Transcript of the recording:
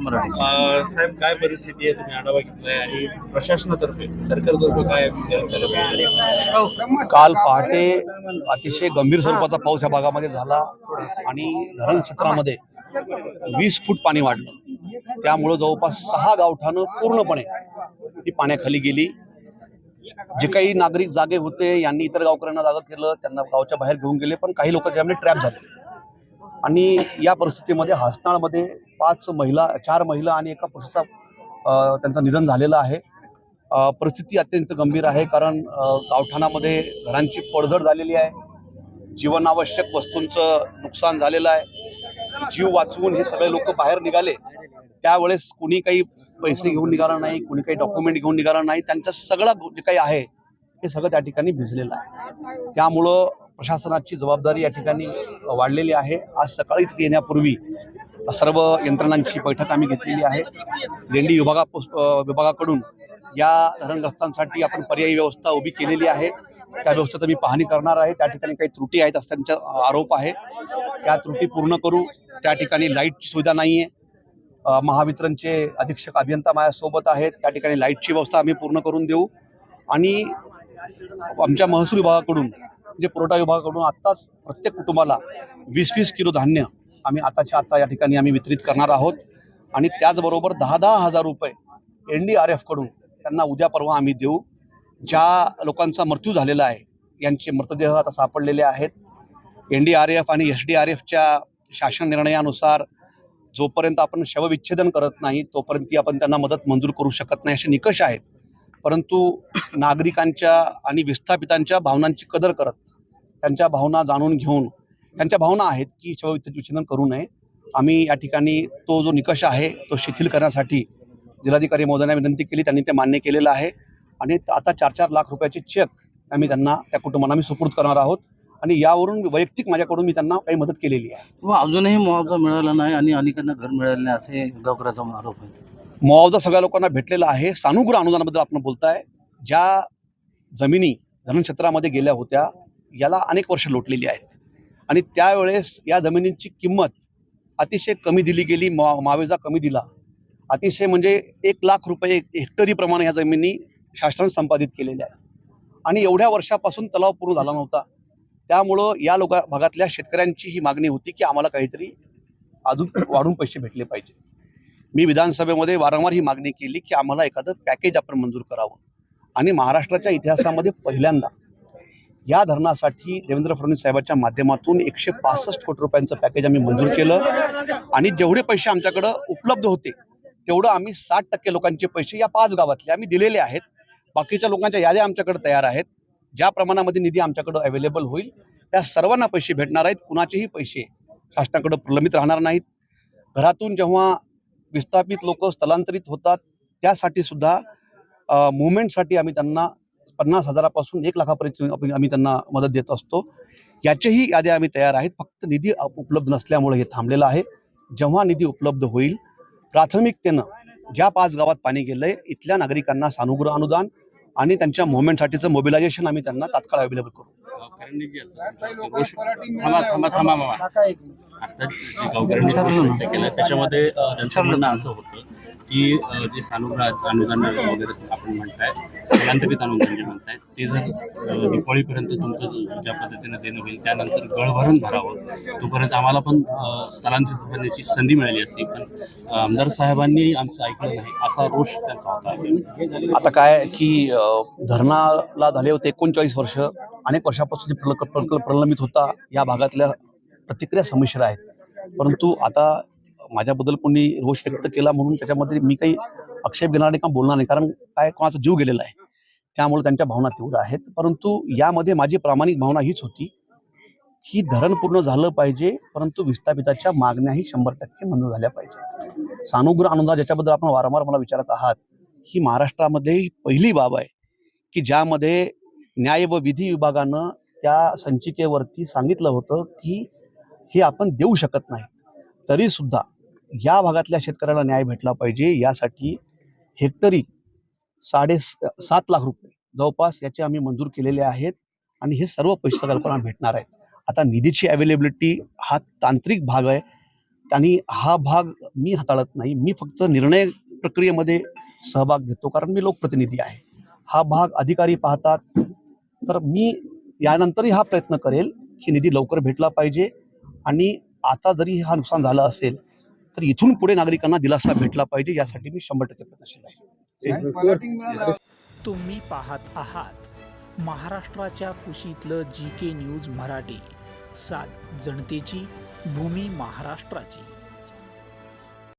मराठी. साहेब काय परिस्थिती आहे? तुम्ही आढावा घेतलाय आणि प्रशासनातर्फे सरकारतर्फे काय काल पहाटे अतिशय गंभीर स्वरूपाचा पाऊस या भागामध्ये झाला आणि धरण क्षेत्रामध्ये वीस फूट पाणी वाढलं. त्यामुळं जवळपास सहा गावठाणं पूर्णपणे ही पाण्याखाली गेली. जे काही नागरिक जागे होते यांनी इतर गावकऱ्यांना जागा केलं त्यांना गावच्या बाहेर घेऊन गेले पण काही लोक त्यामध्ये ट्रॅप झाले. आणि या परिस्थितीमध्ये हसनाळमध्ये पाच महिला चार महिला आणि एका पुरुषाचा त्यांचं निधन झालेलं आहे. परिस्थिती अत्यंत गंभीर आहे कारण गावठाणामध्ये घरांची पडझड झालेली आहे. जीवनावश्यक वस्तूंचं नुकसान झालेलं आहे. जीव वाचवून हे सगळे लोक बाहेर निघाले. त्यावेळेस कुणी काही पैसे घेऊन निघाला नाही कुणी काही डॉक्युमेंट घेऊन निघाला नाही. त्यांचं सगळं जे काही आहे हे सगळं त्या ठिकाणी भिजलेलं आहे. त्यामुळं प्रशासनाची जबाबदारी या ठिकाणी वाढलेली आहे. आज सकाळी तिथे येण्यापूर्वी सर्व यंत्रणांची बैठक आम्ही घेतलेली आहे. लेंडी विभागा विभागाकडून या धरणग्रस्तांसाठी आपण पर्यायी व्यवस्था उभी केलेली आहे. त्या व्यवस्थेचं मी पाहणी करणार आहे. त्या ठिकाणी काही त्रुटी आहेत असं आरोप आहे. त्या त्रुटी पूर्ण करू. त्या ठिकाणी लाईटची सुविधा नाही आहे. महावितरणचे अधीक्षक अभियंता माझ्यासोबत आहेत. त्या ठिकाणी लाईटची व्यवस्था आम्ही पूर्ण करून देऊ. आणि आमच्या महसूल विभागाकडून म्हणजे पुरवठा विभागाकडून आत्ताच प्रत्येक कुटुंबाला वीस वीस किलो धान्य आम्ही आताच्या आता या ठिकाणी आम्ही वितरित करणार आहोत. आणि त्याचबरोबर दहा दहा हजार रुपये एन डी आर एफकडून त्यांना उद्या परवा आम्ही देऊ. ज्या लोकांचा मृत्यू झालेला आहे यांचे मृतदेह आता सापडलेले आहेत. एन डी आर एफ आणि एस डी आर एफच्या शासन निर्णयानुसार जोपर्यंत आपण शवविच्छेदन करत नाही तोपर्यंत ती आपण त्यांना मदत मंजूर करू शकत नाही असे निकष आहेत. परंतु नागरिकांच्या आणि विस्थापितांच्या भावनांची कदर करत त्यांच्या भावना जाणून घेऊन त्यांच्या भावना आहेत की शवविच्छेदन करू नये. आम्ही या ठिकाणी तो जो निकष आहे तो शिथिल करण्यासाठी जिल्हाधिकारी महोदयांना विनंती केली त्यांनी ते मान्य केलेलं आहे. आणि आता चार चार लाख रुपयाचे चेक आम्ही त्यांना त्या कुटुंबांना मी सुपूर्द करणार आहोत. आणि यावरून वैयक्तिक माझ्याकडून मी त्यांना काही मदत केलेली आहे. व अजूनही मुआवजा मिळाला नाही आणि अनेकांना घर मिळाले नाही असे गावकऱ्याचा आरोप आहे. मुआवजा सगळ्या लोकांना भेटलेला आहे. सानुग्रह अनुदानाबद्दल आपण बोलताय. ज्या जमिनी धरणक्षेत्रामध्ये गेल्या होत्या याला अनेक वर्ष लोटलेली आहेत. आणि त्यावेळेस या जमिनींची किंमत अतिशय कमी दिली गेली मा मावेजा कमी दिला. अतिशय म्हणजे एक लाख रुपये हेक्टरीप्रमाणे ह्या जमिनी शासनाने संपादित केलेल्या आहेत. आणि एवढ्या वर्षापासून तलाव पूर्ण झाला नव्हता. त्यामुळं या लोक भागातल्या शेतकऱ्यांची ही मागणी होती की आम्हाला काहीतरी अजून वाढून पैसे भेटले पाहिजे. मी विधानसभेमध्ये वारंवार ही मागणी केली की आम्हाला एखादं पॅकेज आपण मंजूर करावं. आणि महाराष्ट्राच्या इतिहासामध्ये पहिल्यांदा या धरणासाठी देवेंद्र फडणवीस साहेबांच्या माध्यमातून एकशे पासष्ट कोटी रुपयांचं पॅकेज आम्ही मंजूर केलं. आणि जेवढे पैसे आमच्याकडं उपलब्ध होते तेवढं आम्ही साठ टक्के लोकांचे पैसे या पाच गावातले आम्ही दिलेले आहेत. बाकीच्या लोकांच्या याद्या आमच्याकडे तयार आहेत. ज्या प्रमाणामध्ये निधी आमच्याकडं अवेलेबल होईल त्या सर्वांना पैसे भेटणार आहेत. कुणाचेही पैसे शासनाकडं प्रलंबित राहणार नाहीत. घरातून जेव्हा विस्थापित लोक स्थलांतरित होतात त्यासाठी सुद्धा मुवमेंटसाठी आम्ही त्यांना पन्नास हजारापासून एक लाखापर्यंत आम्ही आम्ही त्यांना मदत देत असतो. याच्याही याद्या आम्ही तयार आहेत. फक्त निधी उपलब्ध नसल्यामुळे हे थांबलेलं आहे. जेव्हा निधी उपलब्ध होईल प्राथमिकतेनं ज्या पाच गावात पाणी गेलंय इथल्या नागरिकांना सानुग्रह अनुदान आणि त्यांच्या मुवमेंटसाठीचं मोबिलायझेशन आम्ही त्यांना तात्काळ अवेलेबल करू. त्याच्यामध्ये की जे सानुग्रह अनुदान वगैरे आपण म्हणताय स्थलांतरित अनुदान जे म्हणताय ते जर अं, दिवाळीपर्यंत तुमचं ज्या पद्धतीनं देणं होईल त्यानंतर गळभरण भरावं तोपर्यंत आम्हाला पण स्थलांतरित करण्याची संधी मिळाली असती. पण आमदार साहेबांनी आमचं ऐकलं नाही असा रोष त्यांचा होता. आता काय की धरणाला झाले होते एकोणचाळीस वर्ष अनेक वर्षापासून प्रकल्प प्रलंबित होता. या भागातल्या प्रतिक्रिया संमिश्र आहेत. परंतु आता माझ्याबद्दल कोणी रोष व्यक्त केला म्हणून त्याच्यामध्ये मी काही आक्षेप घेणार नाही का बोलणार नाही. कारण काय कोणाचा जीव गेलेला आहे त्यामुळे त्यांच्या भावना तीव्र आहेत. परंतु यामध्ये माझी प्रामाणिक भावना हीच होती की धरण पूर्ण झालं पाहिजे परंतु विस्थापिताच्या मागण्याही शंभर टक्के मंजूर झाल्या पाहिजेत. सानुग्रह अनुदान ज्याच्याबद्दल आपण वारंवार मला विचारत आहात ही महाराष्ट्रामध्ये ही पहिली बाब आहे की ज्यामध्ये न्याय व विधी विभागानं त्या संचिकेवरती सांगितलं होतं की हे आपण देऊ शकत नाही. तरी सुद्धा या भागातल्या शेतकऱ्याला न्याय भेटला पाहिजे यासाठी हेक्टरी साडे सात लाख रुपये जवळपास याचे आम्ही मंजूर केलेले आहेत आणि हे सर्व पैसे कल्पना भेटणार आहेत. आता निधीची अवेलेबिलिटी हा तांत्रिक भाग आहे. त्यांनी हा भाग मी हाताळत नाही. मी फक्त निर्णय प्रक्रियेमध्ये सहभाग घेतो कारण मी लोकप्रतिनिधी आहे. हा भाग अधिकारी पाहतात. तर मी यानंतरही हा प्रयत्न करेल की निधी लवकर भेटला पाहिजे. आणि आता जरी हा नुकसान झालं असेल तर इथून पुढे नागरिकांना दिलासा भेटला पाहिजे यासाठी मी शंभर टक्के प्रयत्नशील आहे. तुम्ही पाहत आहात महाराष्ट्राच्या कुशीतलं जी के न्यूज मराठी. सात जनतेची भूमी महाराष्ट्राची.